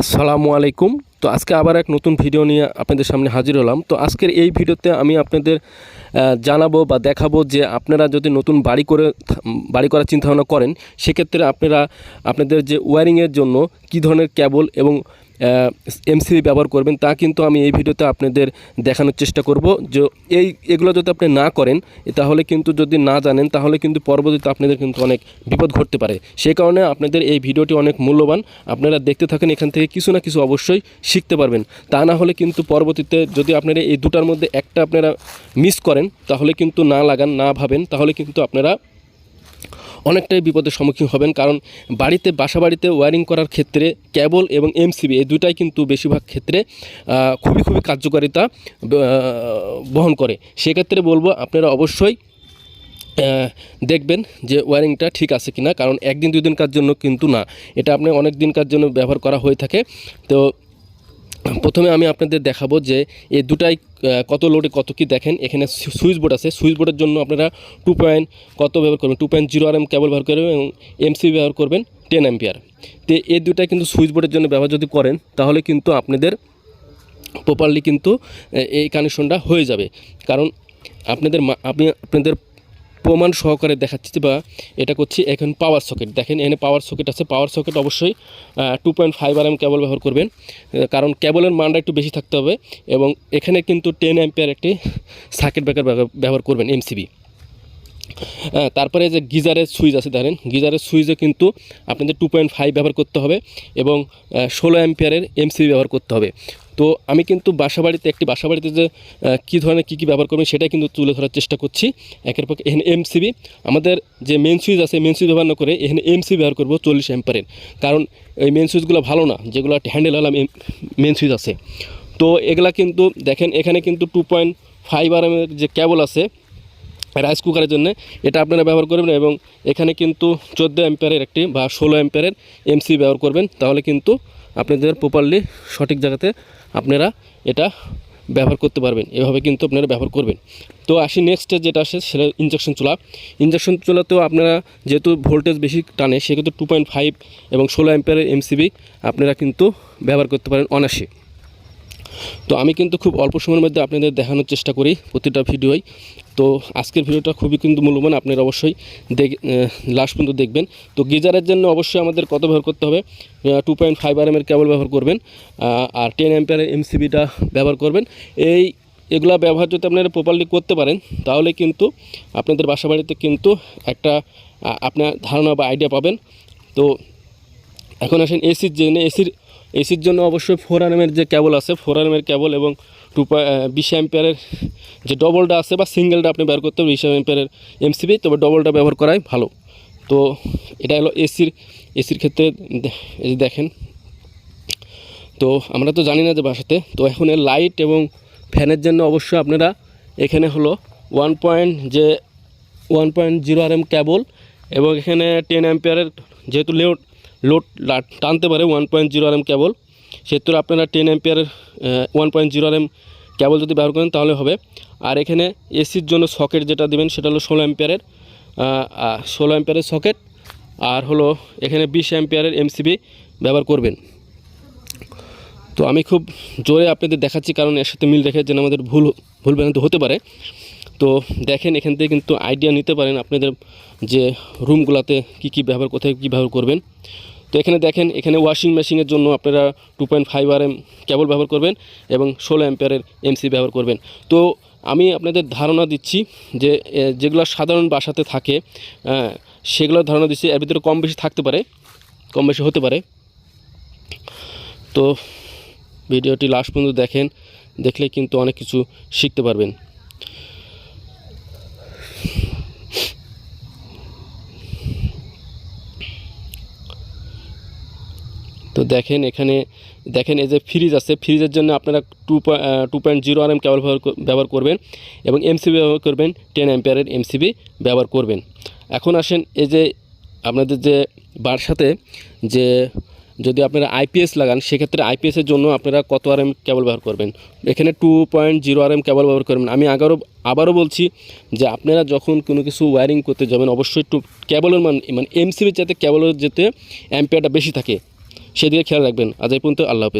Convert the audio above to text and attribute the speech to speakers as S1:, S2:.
S1: আসসালামু আলাইকুম। তো আজকে আবার এক নতুন ভিডিও নিয়ে আপনাদের সামনে হাজির হলাম। তো আজকের এই ভিডিওতে আমি আপনাদের জানাব বা দেখাবো যে আপনারা যদি নতুন বাড়ি করে বাড়ি করার চিন্তাভাবনা করেন, সেক্ষেত্রে আপনারা, আপনাদের যে ওয়্যারিংয়ের জন্য কি ধরনের কেবল এবং এমসিবি ব্যবহার করবেন, তা কিন্তু আমি এই ভিডিওতে আপনাদের দেখানোর চেষ্টা করব। যে এই, এগুলো যদি আপনি না করেন তাহলে কিন্তু যদি না জানেন, তাহলে কিন্তু পরবর্তীতে আপনাদের কিন্তু অনেক বিপদ ঘটতে পারে। সেই কারণে আপনাদের এই ভিডিওটি অনেক মূল্যবান। আপনারা দেখতে থাকেন, এখান থেকে কিছু না কিছু অবশ্যই শিখতে পারবেন। তা না হলে কিন্তু পরবর্তীতে যদি আপনারা এই দুটার মধ্যে একটা আপনারা মিস করেন, তাহলে কিন্তু না লাগান, না ভাবেন, তাহলে কিন্তু আপনারা অনেকটাই বিপদের সম্মুখীন হবেন, কারণ বাড়িতে বাসা বাড়িতে ওয়্যারিং করার ক্ষেত্রে কেবল এবং এমসিবি এই দুটাই কিন্তু বেশিরভাগ ক্ষেত্রে খুবই খুবই কার্যকারিতা বহন করে। সেক্ষেত্রে বলব, আপনারা অবশ্যই দেখবেন যে ওয়ারিংটা ঠিক আছে কিনা, কারণ একদিন দুই দিনকার জন্য কিন্তু না। এটা আপনি অনেক দিনকার জন্য ব্যবহার করা হয়ে থাকে। তো প্রথমে আমি আপনাদের দেখাবো যে এই দুটাই কত লোডে কত কি দেখেন। এখানে সুইচ বোর্ড আছে। সুইচ বোর্ডের জন্য আপনারা টু পয়েন্ট কত ব্যবহার করবেন? Two point zero R M cable ব্যবহার করবেন এবং এমসি ব্যবহার করবেন টেন অ্যাম্পিয়ার তো এই দুটাই কিন্তু সুইচ বোর্ডের জন্য ব্যবহার যদি করেন, তাহলে কিন্তু আপনাদের প্রপারলি কিন্তু এই কানেকশনটা হয়ে যাবে। কারণ আপনাদের আপনি আপনাদের প্রমাণ সহকারে দেখাচ্ছি বা এটা করছি এখন পাওয়ার সকেট দেখেন, এখানে পাওয়ার সকেট আছে। পাওয়ার সকেট অবশ্যই two point five R M cable ব্যবহার করবেন। কারণ কেবলের মানটা একটু বেশি থাকতে হবে এবং এখানে কিন্তু টেন অ্যাম্পিয়ার একটি সার্কিট ব্রেকার ব্যবহার করবেন এমসিবি তারপরে যে গিজারের সুইচ আছে, ধরেন, গিজারের সুইচে কিন্তু আপনাদের টু পয়েন্ট ফাইভ ব্যবহার করতে হবে এবং ষোলো অ্যাম্পিয়ারের এমসিবি ব্যবহার করতে হবে। তো আমি কিন্তু বাসা বাড়িতে একটি বাসা বাড়িতে যে কী ধরনের কী কী ব্যবহার করবেন সেটাই কিন্তু তুলে ধরার চেষ্টা করছি। একের পক্ষে এখানে এমসিবি আমাদের যে মেন সুইচ আছে মেন সুইচ ব্যবহার না করে এখানে এমসিবি ব্যবহার করব চল্লিশ অ্যাম্পারের কারণ এই মেন সুইচগুলো ভালো না, যেগুলো হ্যান্ডেল হলাম মেন সুইচ আছে। তো এগুলা কিন্তু দেখেন, এখানে কিন্তু টু পয়েন্ট ফাইভ আর এর যে কেবল আছে রাইস কুকারের জন্য, এটা আপনারা ব্যবহার করবেন এবং এখানে কিন্তু চোদ্দ অ্যাম্পিয়ারের একটি বা ষোলো অ্যাম্পিয়ারের এমসি ব্যবহার করবেন। তাহলে কিন্তু আপনাদের প্রপারলি সঠিক জায়গাতে আপনারা এটা ব্যবহার করতে পারবেন। এভাবে কিন্তু আপনারা ব্যবহার করবেন। তো আসি নেক্সট যেটা আসে সেটা ইঞ্জেকশন চুলা। ইঞ্জেকশন চুলাতেও আপনারা যেহেতু ভোল্টেজ বেশি টানে, সেক্ষেত্রে টু পয়েন্ট ফাইভ এবং ষোলো অ্যাম্পিয়ারের এমসিবি আপনারা কিন্তু ব্যবহার করতে পারেন অনায়াসে। তো আমি কিন্তু খুব অল্প সময়ের মধ্যে আপনাদের দেখানোর চেষ্টা করি প্রতিটা ভিডিওই। তো আজকের ভিডিওটা খুবই কিন্তু মূল্যবান, আপনারা অবশ্যই দেখ লাস্ট পর্যন্ত দেখবেন। তো গিজারের জন্য অবশ্যই আমাদের কত ব্যবহার করতে হবে? টু পয়েন্ট ফাইভ আর এমের কেবল ব্যবহার করবেন আর টেন অ্যাম্পিয়ারের এমসিবিটা ব্যবহার করবেন। এই, এগুলা ব্যবহার যদি আপনারা প্রপারলি করতে পারেন, তাহলে কিন্তু আপনাদের বাসা বাড়িতে কিন্তু একটা আপনার ধারণা বা আইডিয়া পাবেন। তো এখন আসেন এসির জন্য এসির এসির জন্য অবশ্যই ফোর আরএমের যে কেবল আছে ফোর আরএমের কেবল এবং টু বিশ অ্যাম্পিয়ারের যে ডবলটা আছে বা সিঙ্গেলটা আপনি ব্যবহার করতে হবে বিশ অ্যাম্পিয়ারের এমসিবি তবে ডবলটা ব্যবহার করাই ভালো। তো এটা হলো এসির এসির ক্ষেত্রে দেখেন। তো আমরা তো জানি না যে বাসাতে, তো এখন লাইট এবং ফ্যানের জন্য অবশ্যই আপনারা এখানে হলো ওয়ান পয়েন্ট যে one point zero R M cable এবং এখানে টেন অ্যাম্পিয়ারের যেহেতু লোড লোড টানতে পারে one point zero R M cable সেহেতু আপনারা টেন অ্যাম্পিয়ারের one point zero R M cable যদি ব্যবহার করেন তাহলে হবে। আর এখানে এসির জন্য সকেট যেটা দেবেন, সেটা হলো ষোলো অ্যাম্পিয়ারের ষোলো অ্যাম্পিয়ারের সকেট আর হলো এখানে বিশ অ্যাম্পিয়ারের এমসিবি ব্যবহার করবেন। তো আমি খুব জোরে আপনাদের দেখাচ্ছি, কারণ এর সাথে মিল রেখে যেন আমাদের ভুল ভুল ভ্রান্ত হতে পারে। তো দেখেন, এখান থেকে কিন্তু আইডিয়া নিতে পারেন আপনাদের যে রুমগুলোতে কী কী ব্যবহার, কোথায় কী ব্যবহার করবেন। তো এখানে দেখেন এখানে ওয়াশিং মেশিনের জন্য আপনারা two point five R M cable ব্যবহার করবেন এবং ষোলো অ্যাম্পিয়ারের এমসি ব্যবহার করবেন। তো আমি আপনাদের ধারণা দিচ্ছি যে যেগুলো সাধারণ বাসাতে থাকে আহ, সেগুলোর ধারণা দিচ্ছি। এর ভিতরে কম বেশি থাকতে পারে কম বেশি হতে পারে। তো ভিডিওটি লাস্ট পর্যন্ত দেখেন দেখলে কিন্তু অনেক কিছু শিখতে পারবেন। তো দেখেন এখানে, দেখেন এই যে ফ্রিজ আছে, ফ্রিজের জন্য আপনারা two two point zero R M cable ব্যবহার করবেন এবং এমসিবি ব্যবহার করবেন টেন অ্যাম্পিয়ারের এমসিবি ব্যবহার করবেন। এখন আসেন এই যে আপনাদের যে বাসাতে যে যদি আপনারা আইপিএস লাগান, সেক্ষেত্রে আইপিএসের জন্য আপনারা কত আর এম কেবল ব্যবহার করবেন? এখানে two point zero R M cable ব্যবহার করবেন। আমি আগারও, আবারও বলছি যে আপনারা যখন কোনো কিছু ওয়্যারিং করতে যাবেন, অবশ্যই একটু কেবলের মান মানে এমসিবির যাতে কেবলের যেতে অ্যাম্পিয়ারটা বেশি থাকে। সেদিকে খেয়াল রাখবেন। আজ এই পর্যন্ত আল্লাহ